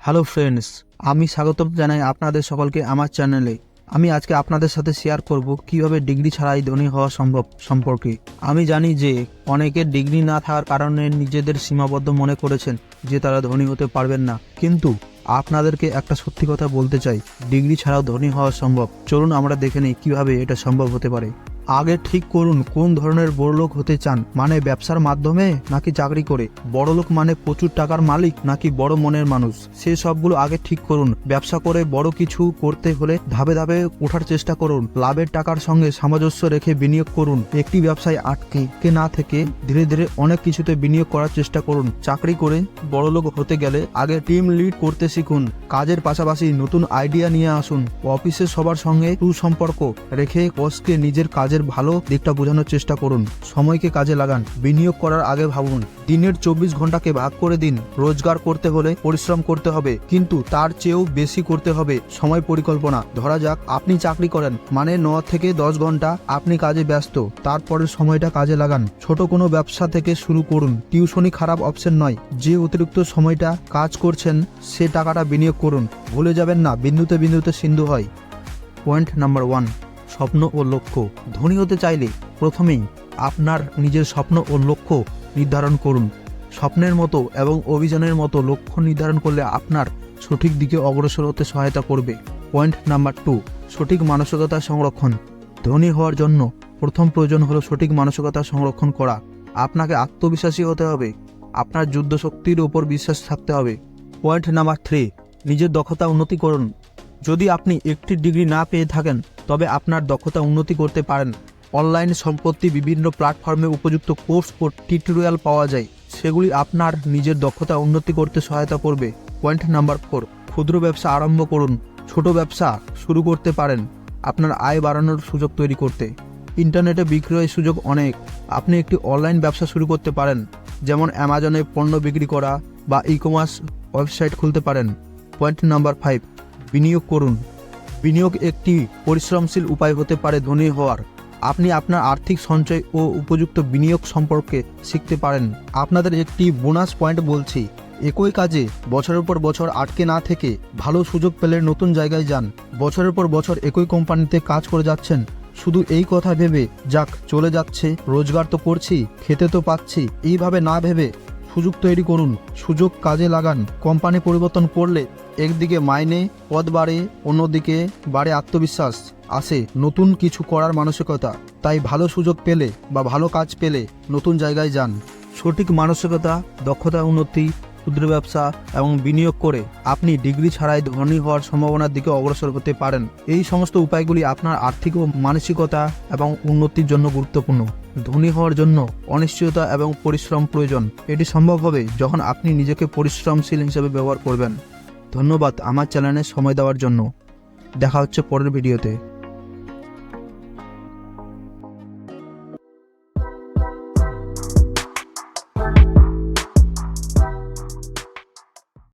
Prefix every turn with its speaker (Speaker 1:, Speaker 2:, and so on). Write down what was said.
Speaker 1: Hello friends, আমি স্বাগতম জানাই আপনাদের সকলকে আমার চ্যানেলে। আমি আজকে আপনাদের সাথে শেয়ার করব কীভাবে ডিগ্রি ছাড়াই ধনী হওয়া সম্ভব সম্পর্কে। আমি জানি যে অনেকের ডিগ্রি না থাকার কারণে নিজেদের সীমাবদ্ধ মনে করেছেন যে তারা ধনী হতে পারবেন না। কিন্তু আপনাদেরকে একটা সত্যি কথা বলতে চাই, ডিগ্রি ছাড়াও ধনী হওয়া সম্ভব। চলুন আমরা দেখে নিই কীভাবে এটা সম্ভব হতে পারে। আগে ঠিক করুন কোন ধরনের বড়লোক হতে চান। মানে ব্যবসার মাধ্যমে নাকি চাকরি করে? বড়লোক মানে প্রচুর টাকার মালিক নাকি বড় মনের মানুষ? সে সবগুলো আগে ঠিক করুন। ব্যবসা করে বড় কিছু করতে হলে ধাপে ধাপে ওঠার চেষ্টা করুন। লাভের টাকার সঙ্গে সামঞ্জস্য রেখে বিনিয়োগ করুন। একটি ব্যবসায় আটকে কে না থেকে ধীরে ধীরে অনেক কিছুতে বিনিয়োগ করার চেষ্টা করুন। চাকরি করে বড়লোক হতে গেলে আগে টিম লিড করতে শিখুন। কাজের পাশাপাশি নতুন আইডিয়া নিয়ে আসুন। অফিসে সবার সঙ্গে সুসম্পর্ক রেখে বসকে নিজের কাজের ভালো দিকটা বোঝানোর চেষ্টা করুন। সময়কে কাজে লাগান। বিনিয়োগ করার আগে ভাবুন। দিনের চব্বিশ ঘন্টাকে ভাগ করে দিন। রোজগার করতে হলে পরিশ্রম করতে হবে। কিন্তু তার চেয়েও বেশি করতে হবে সময় পরিকল্পনা। ধরা যাক, আপনি চাকরি করেন। মানে ন থেকে দশ ঘণ্টা আপনি কাজে ব্যস্ত। তারপরের সময়টা কাজে লাগান। ছোট কোনো ব্যবসা থেকে শুরু করুন। টিউশনি খারাপ অপশন নয়। যে অতিরিক্ত সময়টা কাজ করছেন, সে টাকাটা বিনিয়োগ করুন। ভুলে যাবেন না, বিন্দুতে বিন্দুতে সিন্ধু হয়। Point number one. স্বপ্ন ও লক্ষ্য। ধনী হতে চাইলে প্রথমেই আপনার নিজের স্বপ্ন ও লক্ষ্য নির্ধারণ করুন। স্বপ্নের মতো এবং অভিযানের মতো লক্ষ্য নির্ধারণ করলে আপনার সঠিক দিকে অগ্রসর হতে সহায়তা করবে। পয়েন্ট নাম্বার টু, সঠিক মানসিকতা সংরক্ষণ। ধনী হওয়ার জন্য প্রথম প্রয়োজন হলো সঠিক মানসিকতা সংরক্ষণ করা। আপনাকে আত্মবিশ্বাসী হতে হবে। আপনার যুদ্ধ শক্তির উপর বিশ্বাস থাকতে হবে। পয়েন্ট নাম্বার থ্রি, নিজের দক্ষতা উন্নতি করুন। যদি আপনি একটি ডিগ্রি না পেয়ে থাকেন, তবে আপনার দক্ষতা উন্নতি করতে পারেন। অনলাইন সম্পত্তি বিভিন্ন প্ল্যাটফর্মে উপযুক্ত কোর্স ও টিউটোরিয়াল পাওয়া যায়। সেগুলি আপনার নিজের দক্ষতা উন্নতি করতে সহায়তা করবে। পয়েন্ট নাম্বার ফোর, ক্ষুদ্র ব্যবসা আরম্ভ করুন। ছোট ব্যবসা শুরু করতে পারেন। আপনার আয় বাড়ানোর সুযোগ তৈরি করতে। ইন্টারনেটে বিক্রয়ের সুযোগ অনেক। আপনি একটি অনলাইন ব্যবসা শুরু করতে পারেন। যেমন অ্যামাজনে পণ্য বিক্রি করা বা ই কমার্স ওয়েবসাইট খুলতে পারেন। পয়েন্ট নাম্বার ফাইভ বিনিয়োগ করুন। বিনিয়োগ একটি পরিশ্রমশীল উপায় হতে পারে ধনী হওয়ার। আপনি আপনার আর্থিক সঞ্চয় ও উপযুক্ত বিনিয়োগ সম্পর্কে শিখতে পারেন। আপনাদের একটি বোনাস পয়েন্ট বলছি। একই কাজে বছরের পর বছর আটকে না থেকে ভালো সুযোগ পেলে নতুন জায়গায় যান। বছরের পর বছর একই কোম্পানিতে কাজ করে যাচ্ছেন। শুধু এই কথা ভেবে, যাক, চলে যাচ্ছে, রোজগার তো করছি, খেতে তো পাচ্ছি, এইভাবে না ভেবে সুযোগ তৈরি করুন। সুযোগ কাজে লাগান। কোম্পানি পরিবর্তন করলে একদিকে মাইনে, পদ বাড়ে, অন্যদিকে বাড়ে আত্মবিশ্বাস। আসে নতুন কিছু করার মানসিকতা। তাই ভালো সুযোগ পেলে বা ভালো কাজ পেলে নতুন জায়গায় যান। সঠিক মানসিকতা, দক্ষতা, উন্নতি ক্ষুদ্র ব্যবসা এবং বিনিয়োগ করে আপনি ডিগ্রি ছাড়াই ধনী হওয়ার সম্ভাবনার দিকে অগ্রসর হতে পারেন। এই সমস্ত উপায়গুলি আপনার আর্থিক ও মানসিকতা এবং উন্নতির জন্য গুরুত্বপূর্ণ। ধনী হওয়ার জন্য অনিশ্চয়তা এবং পরিশ্রম প্রয়োজন। এটি সম্ভব হবে যখন আপনি নিজেকে পরিশ্রমশীল হিসেবে ব্যবহার করবেন। ধন্যবাদ আমার চ্যানেলে সময় দেওয়ার জন্য। দেখা হচ্ছে পরের ভিডিওতে।